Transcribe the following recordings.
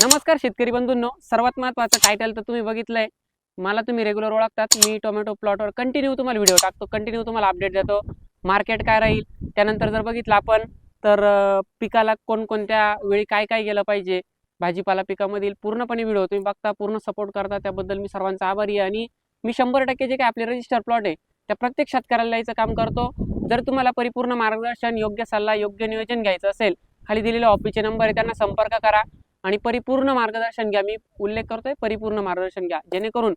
नमस्कार शेतकरी बंधूंनो. सर्वात महत्वाचं टायटल तर तुम्ही बघितलंय. मला तुम्ही रेग्युलर ओळखतात. मी टोमॅटो प्लॉटवर कंटिन्यू तुम्हाला व्हिडिओ टाकतो. कंटिन्यू तुम्हाला अपडेट देतो. मार्केट काय राहील? त्यानंतर जर बघितलं आपण तर पिकाला कोणकोणत्या वेळी काय काय गेलं पाहिजे? भाजीपाला पिकामधील पूर्णपणे व्हिडिओ तुम्ही बघता पूर्ण सपोर्ट करता. त्याबद्दल मी सर्वांचा आभारी आहे. आणि मी शंभर टक्के जे काय आपले रजिस्टर प्लॉट आहे त्या प्रत्येक शेतकऱ्याला यायचं काम करतो. जर तुम्हाला परिपूर्ण मार्गदर्शन योग्य सल्ला योग्य नियोजन घ्यायचं असेल खाली दिलेल्या ऑफिसचे नंबर आहे त्यांना संपर्क करा. आणि परिपूर्ण मार्गदर्शन घ्या. मी उल्लेख करतोय परिपूर्ण मार्गदर्शन घ्या. जेणेकरून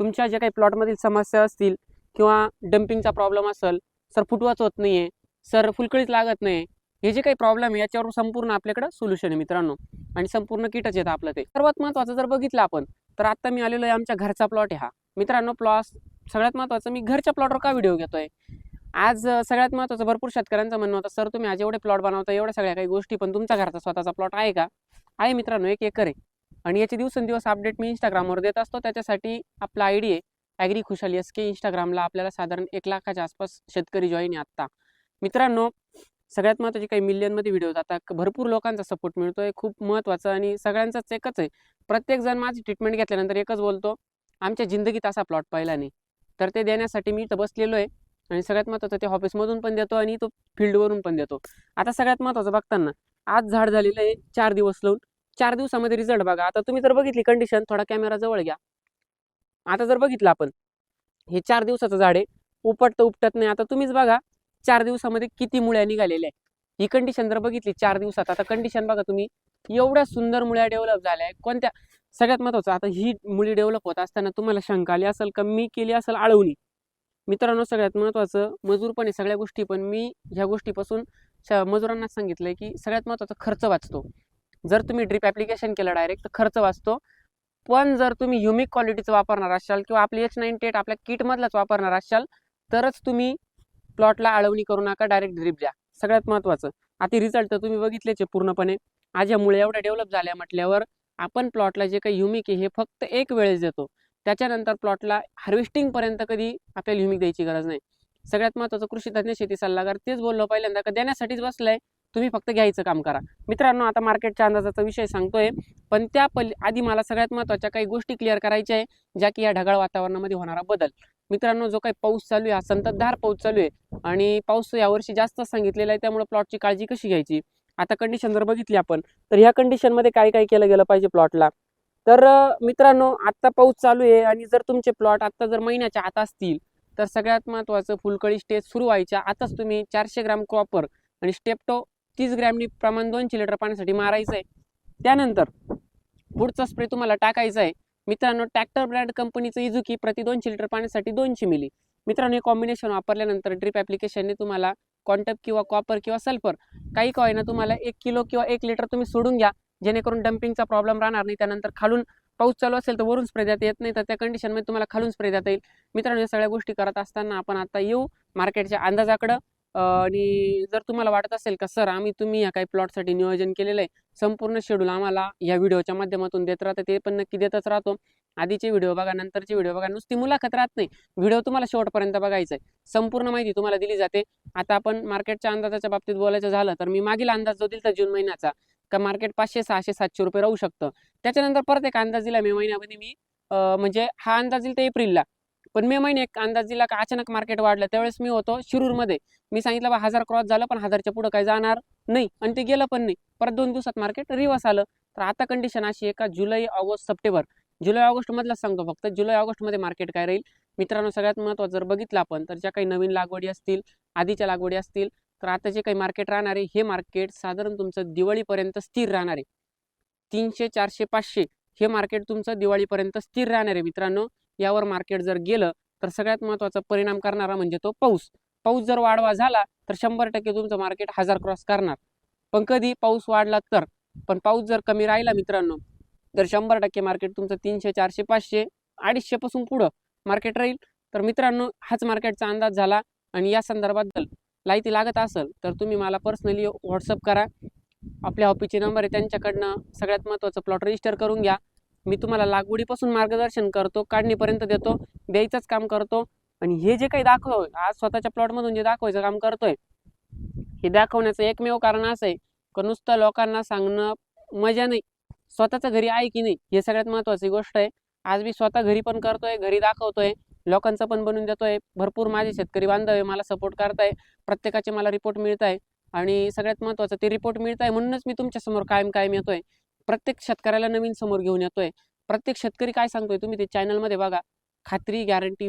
तुमच्या ज्या काही प्लॉटमधील समस्या असतील किंवा डम्पिंगचा प्रॉब्लेम असेल सर फुटवाच होत नाहीये सर फुलकळीच लागत नाही हे जे काही प्रॉब्लेम आहे याच्यावर संपूर्ण आपल्याकडे सोल्युशन आहे मित्रांनो. आणि संपूर्ण किटच येतं आपलं ते. सर्वात महत्त्वाचं जर बघितलं आपण तर आता मी आलेलो आहे आमच्या घरचा प्लॉट आहे हा. मित्रांनो प्लॉट सगळ्यात महत्त्वाचं मी घरच्या प्लॉटवर का व्हिडिओ घेतोय? आज सगळ्यात महत्त्वाचं भरपूर शेतकऱ्यांचं म्हणणं होतं सर तुम्ही आज एवढे प्लॉट बनवता एवढ्या सगळ्या काही गोष्टी पण तुमचा घरचा स्वतःचा प्लॉट आहे का? आहे मित्रांनो एक एकर आहे. आणि याचे दिवसेंदिवस अपडेट मी इंस्टाग्रामवर देत असतो. त्याच्यासाठी आपला आय डी आहे ॲग्री खुशाली एस के इंस्टाग्रामला आपल्याला साधारण एक लाखाच्या आसपास शेतकरी जॉईन आहे आत्ता. मित्रांनो सगळ्यात महत्त्वाचे काही मिलियनमध्ये व्हिडिओ जातात भरपूर लोकांचा सपोर्ट मिळतोय. खूप महत्त्वाचं आणि सगळ्यांचाच एकच आहे. प्रत्येकजण माझी ट्रीटमेंट घेतल्यानंतर एकच बोलतो आमच्या जिंदगीत असा प्लॉट पाहिला नाही. तर ते देण्यासाठी मी इथं बसलेलो आहे. आणि सगळ्यात महत्त्वाचं ते ऑफिसमधून पण देतो आणि तो फील्डवरून पण देतो. आता सगळ्यात महत्त्वाचं बघताना आज झाड झालेलं आहे चार दिवस लावून. चार दिवसामध्ये रिझल्ट बघा. आता तुम्ही जर बघितली कंडिशन थोडा कॅमेरा जवळ घ्या. आता जर बघितलं आपण हे चार दिवसाचं झाड आहे. उपटतं उपटत नाही. आता तुम्हीच बघा चार दिवसामध्ये किती मुळ्या निघालेल्या आहे ही कंडिशन जर बघितली चार दिवसात आता कंडिशन बघा तुम्ही. एवढ्या सुंदर मुळ्या डेव्हलप झाल्या आहे कोणत्या? सगळ्यात महत्वाचं आता ही मुळी डेव्हलप होत असताना तुम्हाला शंका आली असेल का मी केली असेल आळवणी? मित्रांनो सगळ्यात महत्वाचं मजूर पण आहे सगळ्या गोष्टी पण मी ह्या गोष्टीपासून मजुरांना सांगितलंय की सगळ्यात महत्त्वाचा खर्च वाचतो. जर तुम्ही ड्रीप ॲप्लिकेशन केलं डायरेक्ट तर खर्च वाचतो. पण जर तुम्ही युमिक क्वालिटीचं वापरणार असाल किंवा आपली एच नाईन्टी एट आपल्या किटमधलाच वापरणार असाल तरच तुम्ही प्लॉटला आळवणी करू नका डायरेक्ट ड्रीप द्या. सगळ्यात महत्त्वाचं आता रिझल्ट तर तुम्ही बघितलेच आहे पूर्णपणे माझ्यामुळे एवढ्या डेव्हलप झाल्या म्हटल्यावर आपण प्लॉटला जे काही युमिक आहे हे फक्त एक वेळेस देतो. त्याच्यानंतर प्लॉटला हार्वेस्टिंगपर्यंत कधी आपल्याला युमिक द्यायची गरज नाही. सगळ्यात महत्वाचं कृषी तज्ञ शेती सल्लागार तेच बोललो पहिल्यांदा का देण्यासाठीच बसलंय. तुम्ही फक्त घ्यायचं काम करा. मित्रांनो आता मार्केटच्या अंदाजाचा विषय सांगतोय पण त्या पल आधी मला सगळ्यात महत्त्वाच्या काही गोष्टी क्लिअर करायच्या आहे ज्या की या ढगाळ वातावरणामध्ये होणारा बदल. मित्रांनो जो काही पाऊस चालू आहे हा संततधार पाऊस चालू आहे आणि पाऊस यावर्षी जास्त सांगितलेला आहे त्यामुळे प्लॉटची काळजी कशी घ्यायची? आता कंडिशन जर बघितली आपण तर ह्या कंडिशनमध्ये काय काय केलं गेलं पाहिजे प्लॉटला तर मित्रांनो आत्ता पाऊस चालू आहे आणि जर तुमचे प्लॉट आत्ता जर महिन्याच्या आत असतील तर सगळ्यात महत्त्वाचं फुलकळी स्टेज सुरू व्हायच्या आताच तुम्ही चारशे ग्राम क्रॉपर आणि स्टेप्टो तीस ग्रॅमनी प्रमाण दोनशे लिटर पाण्यासाठी मारायचं आहे त्यानंतर पुढचा स्प्रे तुम्हाला टाकायचा आहे. मित्रांनो ट्रॅक्टर ब्रँड कंपनीचं इजुकी प्रति दोनशे लिटर पाण्यासाठी दोनशे मिली. मित्रांनो हे कॉम्बिनेशन वापरल्यानंतर ड्रिप ॲप्लिकेशनने तुम्हाला कॉन्टप किंवा कॉपर किंवा सल्फर काही काय ना तुम्हाला एक किलो किंवा एक लिटर तुम्ही सोडून घ्या. जेणेकरून डम्पिंगचा प्रॉब्लेम राहणार नाही. त्यानंतर खालून पाऊस चालू असेल तर वरून स्प्रे देता येत नाही. तर त्या कंडिशनमध्ये तुम्हाला खालून स्प्रे देता येईल. मित्रांनो या सगळ्या गोष्टी करत असताना आपण आता येऊ मार्केटच्या अंदाजाकडं. आणि जर तुम्हाला वाटत असेल का सर आम्ही तुम्ही या काही प्लॉटसाठी नियोजन केलेलं आहे. संपूर्ण शेड्यूल आम्हाला या व्हिडिओच्या माध्यमातून देत राहतं. ते पण नक्की देतच राहतो. आधीचे व्हिडिओ बघा नंतरचे व्हिडिओ बघा. नुसती मुलाखत राहत नाही. व्हिडिओ तुम्हाला शेवटपर्यंत बघायचा आहे संपूर्ण माहिती तुम्हाला दिली जाते. आता आपण मार्केटच्या अंदाजाच्या बाबतीत बोलायचं झालं तर मी मागील अंदाज जो दिला जून महिन्याचा का मार्केट पाचशे सहाशे सातशे रुपये राहू शकतं. त्याच्यानंतर परत एक अंदाज दिला मे महिन्यामध्ये मी म्हणजे हा अंदाज दिला तर एप्रिलला. पण मे महिने एक अंदाज दिला का अचानक मार्केट वाढलं त्यावेळेस मी होतो शिरूरमध्ये. मी सांगितलं बा हजार क्रॉस झालं पण हजारच्या पुढं काही जाणार नाही. आणि ते गेलं पण नाही. परत दोन दिवसात मार्केट रिवर्स आलं. तर आता कंडिशन अशी आहे का जुलै ऑगस्ट सप्टेंबर. जुलै ऑगस्टमधलाच सांगतो फक्त. जुलै ऑगस्टमध्ये मार्केट काय राहील? मित्रांनो सगळ्यात महत्त्वाचं जर बघितलं आपण तर ज्या काही नवीन लागवडी असतील आधीच्या लागवडी असतील तर आता जे काही मार्केट राहणार आहे हे मार्केट साधारण तुमचं दिवाळीपर्यंत स्थिर राहणार. आहे तीनशे चारशे पाचशे हे मार्केट तुमचं दिवाळीपर्यंत स्थिर राहणार आहे मित्रांनो. यावर मार्केट जर गेलं तर सगळ्यात महत्त्वाचा परिणाम करणारा म्हणजे तो पाऊस. पाऊस जर वाढवा झाला तर शंभर टक्के तुमचं मार्केट हजार क्रॉस करणार. पण कधी पाऊस वाढला तर? पण पाऊस जर कमी राहिला मित्रांनो तर शंभर टक्के मार्केट तुमचं तीनशे चारशे पाचशे अडीचशेपासून पुढं मार्केट राहील. तर मित्रांनो हाच मार्केटचा अंदाज झाला. आणि या संदर्भात माहिती लागत असेल तर तुम्ही मला पर्सनली व्हॉट्सअप करा. आपल्या ऑफिसचे नंबर आहे त्यांच्याकडनं सगळ्यात महत्त्वाचं प्लॉट रजिस्टर करून घ्या. मी तुम्हाला लागवडीपासून मार्गदर्शन करतो काढणीपर्यंत देतो द्यायचंच काम करतो. आणि हे जे काही दाखवतोय आज स्वतःच्या प्लॉटमधून जे दाखवायचं काम करतोय हे दाखवण्याचं एकमेव कारण असं आहे का नुसतं लोकांना सांगणं मजा नाही. स्वतःचं घरी आहे की नाही हे सगळ्यात महत्त्वाची गोष्ट आहे. आज मी स्वतः घरी पण करतोय घरी दाखवतोय. लोकांचं पण बनवून देतोय भरपूर माझे शेतकरी बांधव आहे मला सपोर्ट करताय. प्रत्येकाचे मला रिपोर्ट मिळत आहे आणि सगळ्यात महत्वाचं ते रिपोर्ट मिळत आहे म्हणूनच मी तुमच्यासमोर कायम कायम येतोय. प्रत्येक शेतकऱ्याला नवीन समोर घेऊन येतोय. प्रत्येक शेतकरी काय सांगतोय तुम्ही ते चॅनलमध्ये बघा. खात्री गॅरंटी